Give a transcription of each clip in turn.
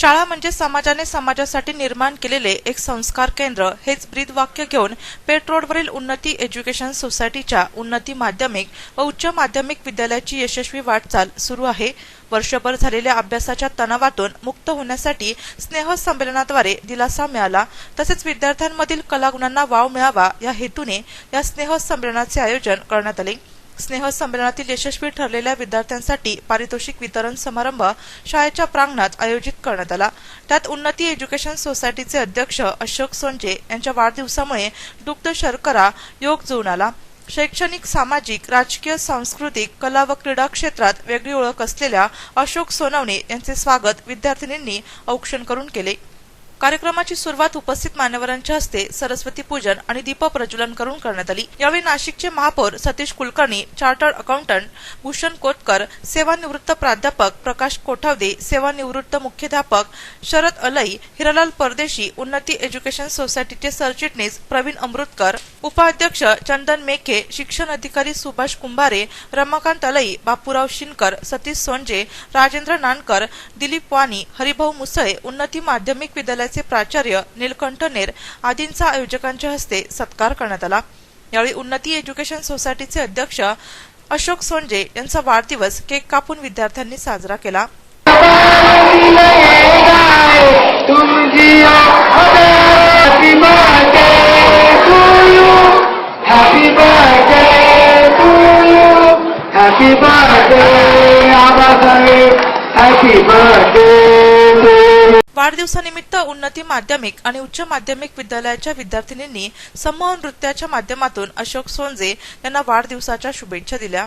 शाळा म्हणजे समाजाने समाजासाठी निर्माण केलेले एक संस्कार केंद्र. हेच ब्रीद वाक्य घेऊन पेठ रोडवरील उन्नती एज्युकेशन सोसायटीच्या उन्नती माध्यमिक व उच्च माध्यमिक विद्यालयाची यशस्वी वाटचाल सुरू आहे. वर्षभर झालेल्या अभ्यासाच्या तणावातून मुक्त होण्यासाठी स्नेह संमेलनाद्वारे दिलासा मिळाला. तसेच विद्यार्थ्यांमधील कलागुणांना वाव मिळावा या हेतूने या स्नेह संमेलनाचे आयोजन करण्यात आले. स्नेहसंमेलनातील यशस्वी ठरलेल्या विद्यार्थ्यांसाठी पारितोषिक वितरण समारंभ शाळेच्या प्रांगणात आयोजित करण्यात आला. त्यात उन्नती एज्युकेशन सोसायटीचे अध्यक्ष अशोक सोंजे यांच्या वाढदिवसामुळे दुग्ध शर्करा योग जुळून आला. शैक्षणिक सामाजिक राजकीय सांस्कृतिक कला व क्रीडा क्षेत्रात वेगळी ओळख असलेल्या अशोक सोनवणे यांचे स्वागत विद्यार्थिनींनी औक्षण करून केले. कार्यक्रमाची सुरुवात उपस्थित मान्यवरांच्या हस्ते सरस्वती पूजन आणि दीप प्रज्वलन करून करण्यात आली. यावेळी नाशिकचे महापौर सतीश कुलकर्णी चार्टर्ड अकाउंटंट भूषण कोतकर सेवानिवृत्त प्राध्यापक प्रकाश कोठावदे सेवानिवृत्त मुख्याध्यापक शरद अलई हिरालाल परदेशी उन्नती एज्युकेशन सोसायटीचे सरचिटणीस प्रवीण अमृतकर उपाध्यक्ष चंदन मेखे शिक्षण अधिकारी सुभाष कुंभारे रमाकांत अलई बापूराव शिनकर सतीश सोंजे राजेंद्र नानकर दिलीप वाणी हरिभाऊ मुसळे उन्नती माध्यमिक विद्यालय विद्यालयाचे प्राचार्य नीलकंठ नेर आदींचा आयोजकांच्या हस्ते सत्कार करण्यात आला. यावेळी उन्नती एज्युकेशन सोसायटीचे अध्यक्ष अशोक सोंजे यांचा वाढदिवस केक कापून विद्यार्थ्यांनी साजरा केला. Happy birthday, Abba Sahib. Happy birthday वाढदिवसानिमित्त उन्नती माध्यमिक आणि उच्च माध्यमिक विद्यालयाच्या विद्यार्थिनींनी समूह नृत्याच्या माध्यमातून अशोक सोंजे यांना वाढदिवसाच्या शुभेच्छा दिल्या.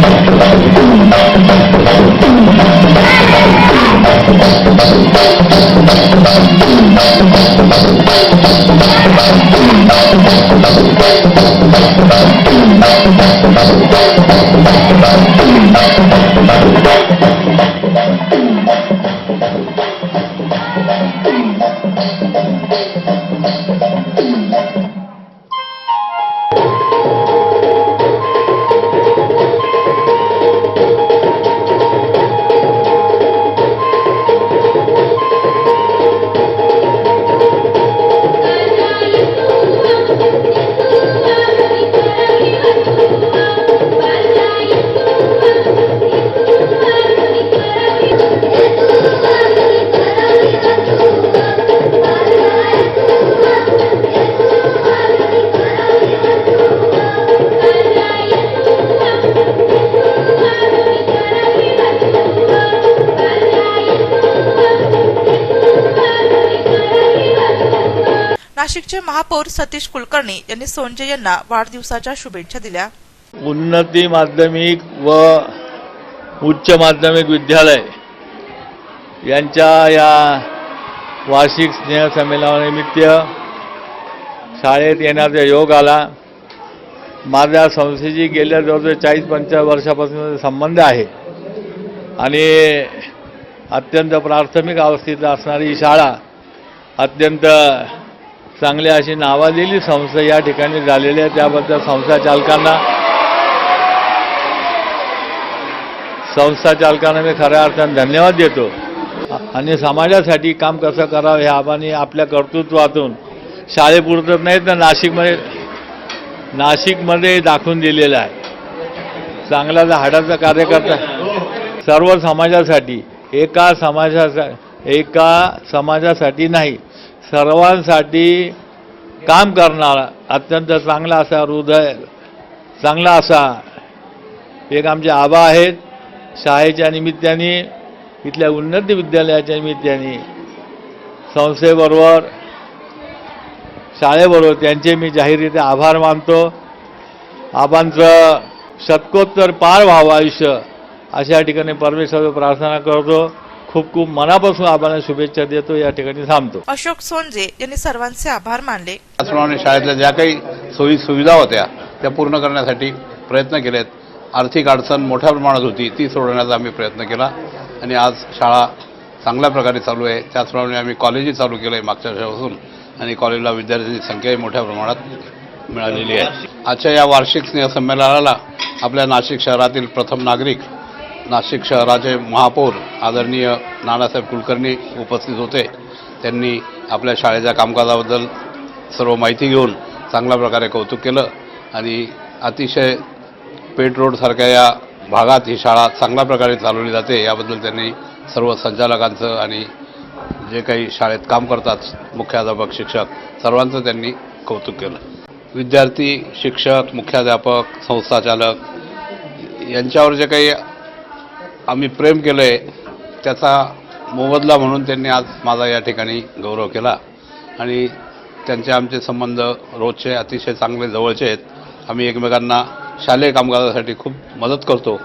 नाशिकचे महापौर सतीश कुलकर्णी यांनी सोनजे यांना वाढदिवसाच्या शुभेच्छा दिल्या. उन्नती माध्यमिक व उच्च माध्यमिक विद्यालय यांच्या या वार्षिक स्नेहसंमेलनानिमित्त शाळेत येण्याचा योग आला. माझ्या संस्थेची गेल्या जवळजवळ चाळीस पंचाळीस वर्षापासून संबंध आहे. आणि अत्यंत प्राथमिक अवस्थेत असणारी ही शाळा अत्यंत चांगली अशी नावाजलेली संस्था या ठिकाणी झालेली आहे. त्याबद्दल संस्था चालकांना संस्था चालकांना मी खऱ्या अर्थाने धन्यवाद देतो. आणि समाजासाठी काम कसं करावं हे आबांनी आपल्या कर्तृत्वातून शाळेपुरतं नाही तर नाशिकमध्ये नाशिकमध्ये दाखवून दिलेलं आहे. चांगला जर हाडाचा कार्यकर्ता सर्व समाजासाठी एका समाजासाठी एका समाजासाठी नाही. सर्वांसाठी काम करणारा. अत्यंत चांगला असा हृदय चांगला असा एक आमचे आबा आहेत शाळेच्या निमित्ताने इथल्या उन्नती विद्यालयाच्या निमित्ताने संस्थेबरोबर शाळेबरोबर त्यांचे मी जाहीररित्या आभार मानतो. आबांचं शतकोत्तर पार व्हावं आयुष्य अशा ठिकाणी परमेश्वर प्रार्थना करतो. खूप खूप मनापासून आबांना शुभेच्छा देतो या ठिकाणी थांबतो. अशोक सोनजे यांनी सर्वांचे आभार मानले. त्याचप्रमाणे शाळेतल्या ज्या काही सोयी सुविधा होत्या त्या पूर्ण करण्यासाठी प्रयत्न केलेत. आर्थिक अडचण मोठ्या प्रमाणात होती ती सोडवण्याचा आम्ही प्रयत्न केला. आणि आज शाळा चांगल्या प्रकारे चालू आहे. त्याचप्रमाणे आम्ही कॉलेजही चालू केलं आहे मागच्या वर्षापासून. आणि कॉलेजला विद्यार्थ्यांची संख्याही मोठ्या प्रमाणात मिळालेली आहे. आजच्या या वार्षिक स्नेहसंमेलनाला आपल्या नाशिक शहरातील प्रथम नागरिक नाशिक शहराचे महापौर आदरणीय नानासाहेब कुलकर्णी उपस्थित होते. त्यांनी आपल्या शाळेच्या कामकाजाबद्दल सर्व माहिती घेऊन चांगल्या प्रकारे कौतुक केलं आणि अतिशय पेट रोडसारख्या या भागात ही शाळा चांगल्या प्रकारे चालवली जाते याबद्दल त्यांनी सर्व संचालकांचं आणि जे काही शाळेत काम करतात मुख्याध्यापक शिक्षक सर्वांचं त्यांनी कौतुक केलं. विद्यार्थी शिक्षक मुख्याध्यापक संस्थाचालक यांच्यावर जे काही आम्ही प्रेम केलं आहे त्याचा मोबदला म्हणून त्यांनी आज माझा या ठिकाणी गौरव केला. आणि त्यांचे आमचे संबंध रोजचे अतिशय चांगले जवळचे आहेत. आम्ही एकमेकांना शालेय कामकाजासाठी खूप मदत करतो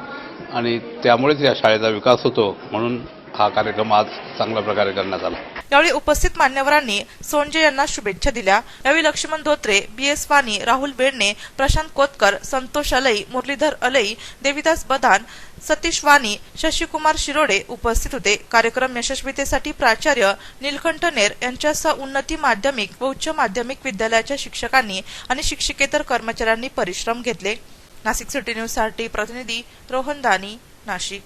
आणि त्यामुळेच या शाळेचा विकास होतो म्हणून हा कार्यक्रम आज चांगल्या प्रकारे करण्यात आला. यावेळी उपस्थित मान्यवरांनी सोनजे यांना शुभेच्छा दिल्या. यावेळी लक्ष्मण धोत्रे बी एस वाणी राहुल बेडणे प्रशांत कोतकर संतोष अलई मुरलीधर अलई देविदास बदान सतीश वाणी शशिकुमार शिरोडे उपस्थित होते. कार्यक्रम यशस्वीतेसाठी प्राचार्य निलकंठ नेर यांच्यासह उन्नती माध्यमिक व उच्च माध्यमिक विद्यालयाच्या शिक्षकांनी आणि शिक्षिकेतर कर्मचाऱ्यांनी परिश्रम घेतले. नाशिक सिटी न्यूजसाठी प्रतिनिधी रोहन दानी नाशिक.